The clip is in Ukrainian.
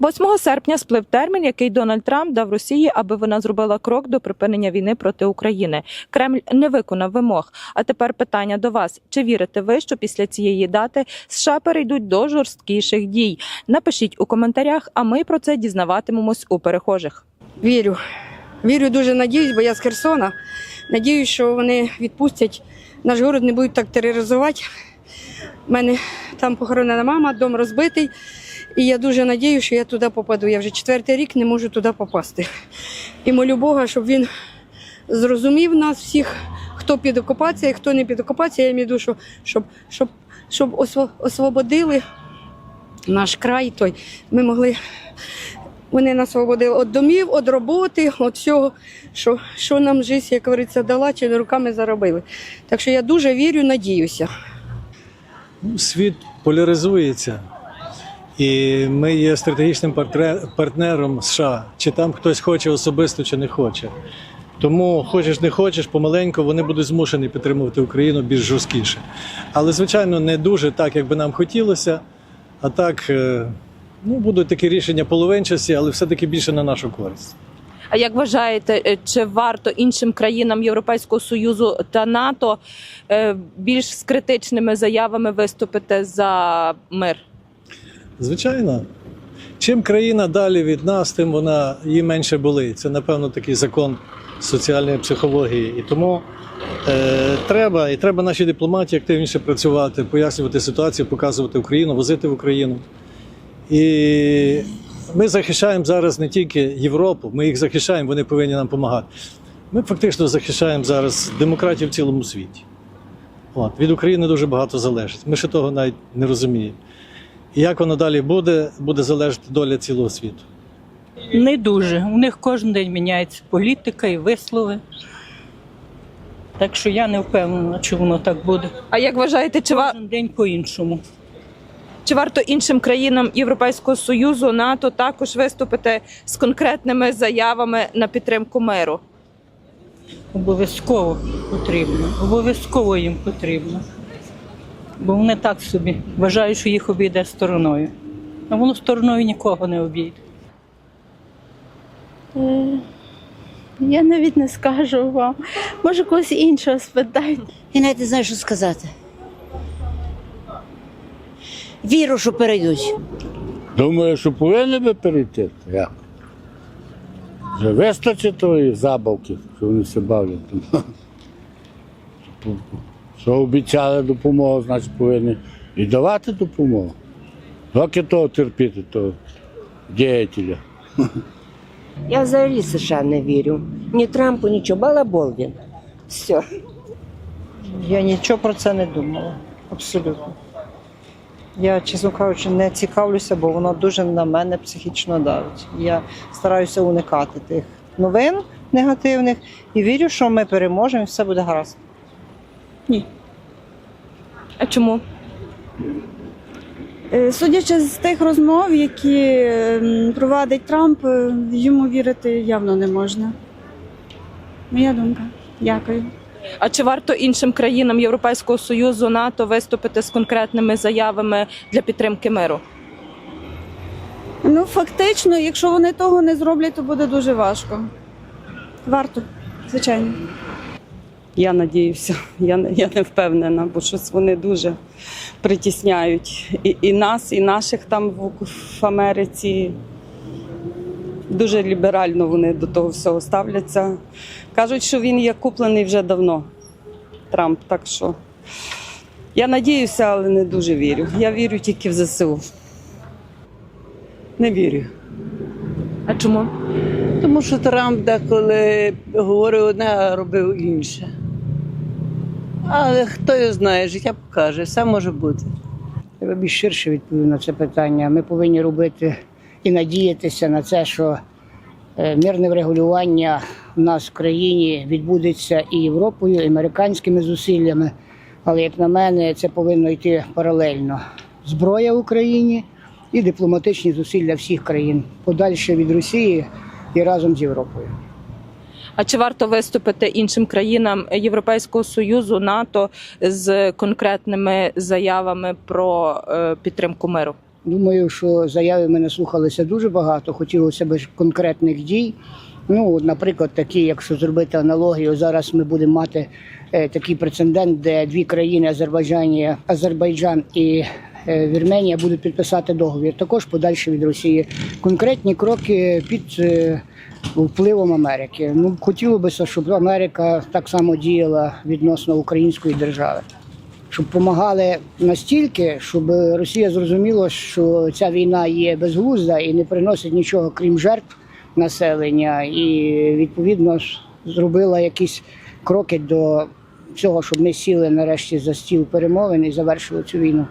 8 серпня сплив термін, який Дональд Трамп дав Росії, аби вона зробила крок до припинення війни проти України. Кремль не виконав вимог. А тепер питання до вас: чи вірите ви, що після цієї дати США перейдуть до жорсткіших дій? Напишіть у коментарях, а ми про це дізнаватимемось у перехожих. Вірю. Вірю, дуже надіюсь, бо я з Херсона. Надіюсь, що вони відпустять. Наш город не будуть так тероризувати. У мене там похоронена мама, дом розбитий. І я дуже надію, що я туди попаду. Я вже четвертий рік не можу туди попасти. І молю Бога, щоб він зрозумів нас всіх, хто під окупацією, хто не під окупацією. Я маю що щоб, щоб, щоб освободили наш край. Той. Ми могли вони нас освободили від домів, від роботи, від всього, що, що нам життя, як говориться, дала, чи руками заробили. Так що я дуже вірю, надіюся. Світ поляризується, і ми є стратегічним партнером США. Чи там хтось хоче особисто, чи не хоче. Тому хочеш не хочеш, помаленьку вони будуть змушені підтримувати Україну більш жорсткіше. Але, звичайно, не дуже так, як би нам хотілося. А так, е, ну, будуть такі рішення половинчасті, але все-таки більше на нашу користь. А як вважаєте, е, чи варто іншим країнам Європейського союзу та НАТО е, більш з критичними заявами виступити за мир? Звичайно. Чим країна далі від нас, тим вона їй менше болить. Це, напевно, такий закон соціальної психології. І тому е, треба, і треба нашій дипломатії активніше працювати, пояснювати ситуацію, показувати Україну, возити в Україну. І ми захищаємо зараз не тільки Європу, ми їх захищаємо, вони повинні нам допомагати. Ми фактично захищаємо зараз демократію в цілому світі. От, від України дуже багато залежить. Ми ще того навіть не розуміємо. І як воно далі буде, буде залежати доля цілого світу. Не дуже. У них кожен день міняється політика і вислови. Так що я не впевнена, чи воно так буде. А як вважаєте, чи, ва- Кожен день по-іншому. чи варто іншим країнам Європейського союзу НАТО також виступити з конкретними заявами на підтримку миру? Обов'язково потрібно. Обов'язково їм потрібно. Бо вони так собі вважають, що їх обійде стороною. А воно стороною нікого не обійде. Е, Я навіть не скажу вам. Може, когось іншого спитайте. Я навіть не знаю, що сказати. Віру, що перейдуть. Думаю, що повинні би перейти. Як? Вже вистачить тої забавки, що вони все бавлять. Що обіцяли допомогу, значить повинні і давати допомогу. Доки того терпіти, то діятеля. Я взагалі США не вірю. Ні Трампу, нічого. Балабол він. Все. Я нічого про це не думала. Абсолютно. Я, чесно кажучи, не цікавлюся, бо воно дуже на мене психічно давить. Я стараюся уникати тих новин негативних і вірю, що ми переможемо і все буде гаразд. А чому? Е, Судячи з тих розмов, які ем, провадить Трамп, е, йому вірити явно не можна. Моя думка. Дякую. А чи варто іншим країнам Європейського союзу НАТО виступити з конкретними заявами для підтримки миру? Ну, фактично, якщо вони того не зроблять, то буде дуже важко. Варто, звичайно. Я надіюся, я, не- я не впевнена, бо щось вони дуже притісняють і, і нас, і наших там в, в Америці. Дуже ліберально вони до того всього ставляться. Кажуть, що він є куплений вже давно, Трамп. Так що я надіюся, але не дуже вірю. Я вірю тільки в ЗСУ. Не вірю. А чому? Тому що Трамп деколи говорив одне, а робив інше. Але хто його знає, життя покаже, все може бути. Я більш ширше відповів на це питання. Ми повинні робити і надіятися на це, що е, мирне врегулювання в нас в країні відбудеться і Європою, і американськими зусиллями. Але, як на мене, це повинно йти паралельно. Зброя в Україні і дипломатичні зусилля всіх країн подальше від Росії і разом з Європою. А чи варто виступити іншим країнам Європейського союзу НАТО з конкретними заявами про е, підтримку миру? Думаю, що заяви ми наслухалися дуже багато. Хотілося б конкретних дій. Ну, наприклад, такі, якщо зробити аналогію, зараз ми будемо мати е, такий прецедент, де дві країни Азербайджан, Азербайджан і е, Вірменія будуть підписати договір. Також подальше від Росії. Конкретні кроки під впливом Америки. Ну хотіло б, щоб Америка так само діяла відносно української держави. Щоб допомагали настільки, щоб Росія зрозуміла, що ця війна є безглузда і не приносить нічого крім жертв населення, і відповідно зробила якісь кроки до цього, щоб ми сіли нарешті за стіл перемовин і завершили цю війну.